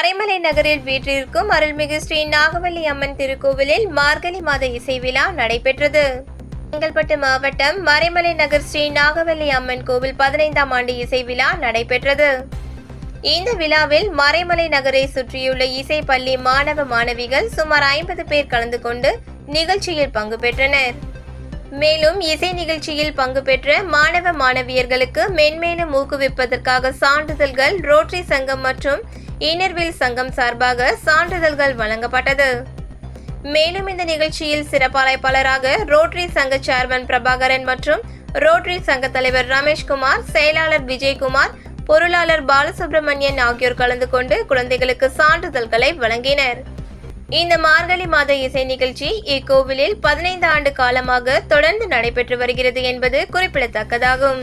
மறைமலை நகரில் வீற்றிருக்கும் அருள்மிகு ஸ்ரீ நாகவல்லி அம்மன் திருக்கோவிலில் மார்கழி மாத இசை விழா நடைபெற்றது. செங்கல்பட்டு மாவட்டம் மறைமலை நகர் ஸ்ரீ நாகவல்லி அம்மன் கோவில் பதினைந்தாம் ஆண்டு இசை விழா நடைபெற்றது. இந்த விழாவில் மறைமலை நகரை சுற்றியுள்ள இசை பள்ளி மாணவ மாணவிகள் சுமார் ஐம்பது பேர் கலந்து கொண்டு நிகழ்ச்சியில் பங்கு பெற்றனர். மேலும் இசை நிகழ்ச்சியில் பங்கு பெற்ற மாணவ மாணவியர்களுக்கு மென்மேலும் ஊக்குவிப்பதற்காக சான்றிதழ்கள் ரோட்டரி சங்கம் மற்றும் இன்னர்வில் சங்கம் சார்பாக சான்றிதழ்கள் வழங்கப்பட்டது. மேலும் இந்த நிகழ்ச்சியில் சிறப்பழைப்பாளராக ரோட்டரி சங்க சேர்மன் பிரபாகரன் மற்றும் ரோட்டரி சங்க தலைவர் ரமேஷ்குமார் செயலாளர் விஜயகுமார் பொருளாளர் பாலசுப்ரமணியன் ஆகியோர் கலந்து கொண்டு குழந்தைகளுக்கு சான்றிதழ்களை வழங்கினர். இந்த மார்கழி மாத இசை நிகழ்ச்சி இக்கோவிலில் பதினைந்து ஆண்டு காலமாக தொடர்ந்து நடைபெற்று வருகிறது என்பது குறிப்பிடத்தக்கதாகும்.